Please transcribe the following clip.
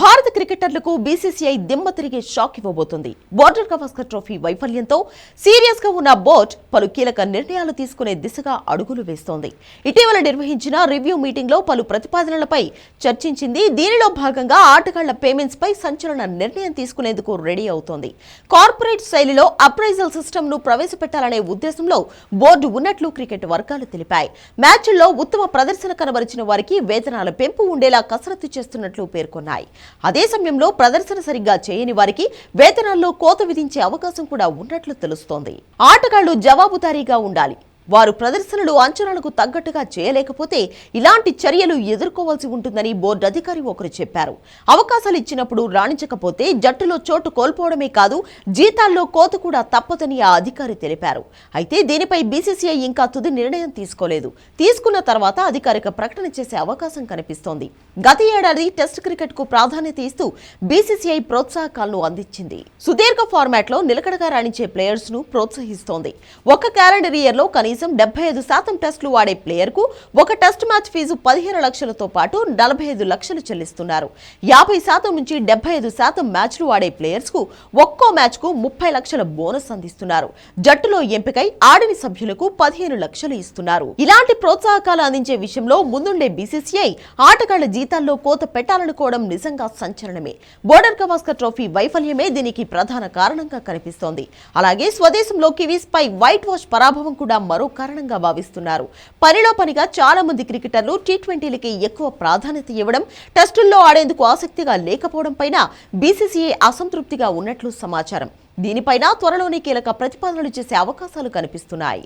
భారత క్రికెటర్లకు బీసీసీఐ దిమ్మ తిరిగే షాక్ ఇవ్వబోతుంది. బోర్డర్ గవాస్కర్ ట్రోఫీ వైఫల్యంతో సీరియస్గా ఉన్న బోర్డ్ పలు కీలక నిర్ణయాలు తీసుకునే దిశగా అడుగులు వేస్తోంది. ఇటీవల నిర్వహించిన రివ్యూ మీటింగ్లో పలు ప్రతిపాదనలపై చర్చించింది. దీనిలో భాగంగా ఆటగాళ్ళ పేమెంట్స్ పై సంచలన నిర్ణయం తీసుకునేందుకు రెడీ అవుతోంది. కార్పొరేట్ శైలిలో అప్రైజల్ సిస్టమ్ను ప్రవేశపెట్టాలనే ఉద్దేశంలో బోర్డు ఉన్నట్లు క్రికెట్ వర్గాలు తెలిపాయి. మ్యాచ్ల్లో ఉత్తమ ప్రదర్శన కనబరిచిన వారికి వేతనాల పెంపు ఉండేలా కసరత్తు చేస్తున్నట్లు పేర్కొన్నాయి. అదే సమయంలో ప్రదర్శన సరిగ్గా చేయని వారికి వేతనాల్లో కోత విధించే అవకాశం కూడా ఉన్నట్లు తెలుస్తోంది. ఆటగాళ్ళు జవాబుదారీగా ఉండాలి. వారు ప్రదర్శనలు అంచనాలకు తగ్గట్టుగా చేయలేకపోతే ఇలాంటి చర్యలు ఎదుర్కోవాల్సి ఉంటుందని బోర్డు అధికారి ఒకరు చెప్పారు. అవకాశాలు ఇచ్చినప్పుడు రాణించకపోతే జట్టులో చోటు కోల్పోవడమే కాదు జీతాల్లో కోత కూడా తప్పదని ఆ అధికారి తెలిపారు. అయితే దీనిపై బీసీసీఐ ఇంకా తుది నిర్ణయం తీసుకోలేదు. తీసుకున్న తర్వాత అధికారిక ప్రకటన చేసే అవకాశం కనిపిస్తోంది. గత ఏడాది టెస్ట్ క్రికెట్కు ప్రాధాన్యత ఇస్తూ బీసీసీఐ ప్రోత్సాహకాలను అందించింది. సుదీర్ఘ ఫార్మాట్లో నిలకడగా రాణించే ప్లేయర్స్ను ప్రోత్సహిస్తోంది. ఒక క్యాలెండర్ ఇయర్లో కనీసం డెబ్బై ఐదు శాతం టెస్టులు వాడే ప్లేయర్కు ఒక టెస్ట్ మ్యాచ్ ఫీజు పదిహేను లక్షలతో పాటు నలభై ఐదు లక్షలు చెల్లిస్తున్నారు. యాభై శాతం నుంచి డెబ్బై ఐదు శాతం మ్యాచ్లు ఆడే ప్లేయర్స్కు ఒక్కో మ్యాచ్కు ముప్పై లక్షల బోనస్ అందిస్తున్నారు. జట్టులో ఎంపికై ఆడిన సభ్యులకు పదిహేను లక్షలు ఇస్తున్నారు. ఇలాంటి ప్రోత్సాహకాలు అందించే విషయంలో ముందుండే బీసీసీఐ ఆటగాళ్ళ జీతాల్లో కోత పెట్టాలనుకోవడం నిజంగా సంచలనమే. బోర్డర్ గవాస్కర్ ట్రోఫీ వైఫల్యమే దీనికి ప్రధాన కారణంగా కనిపిస్తోంది. అలాగే స్వదేశంలో కివీస్ పై వైట్ వాష్ పరాభవం కూడా మరో కారణంగా భావిస్తున్నారు. పనిలో పనిగా చాలా మంది క్రికెటర్లు టీ ట్వంటీలకి ఎక్కువ ప్రాధాన్యత ఇవ్వడం టెస్టుల్లో ఆడేందుకు ఆసక్తిగా లేకపోవడం పైన బీసీసీఐ అసంతృప్తిగా ఉన్నట్లు సమాచారం. దీనిపైన త్వరలోనే కీలక ప్రతిపాదనలు చేసే అవకాశాలు కనిపిస్తున్నాయి.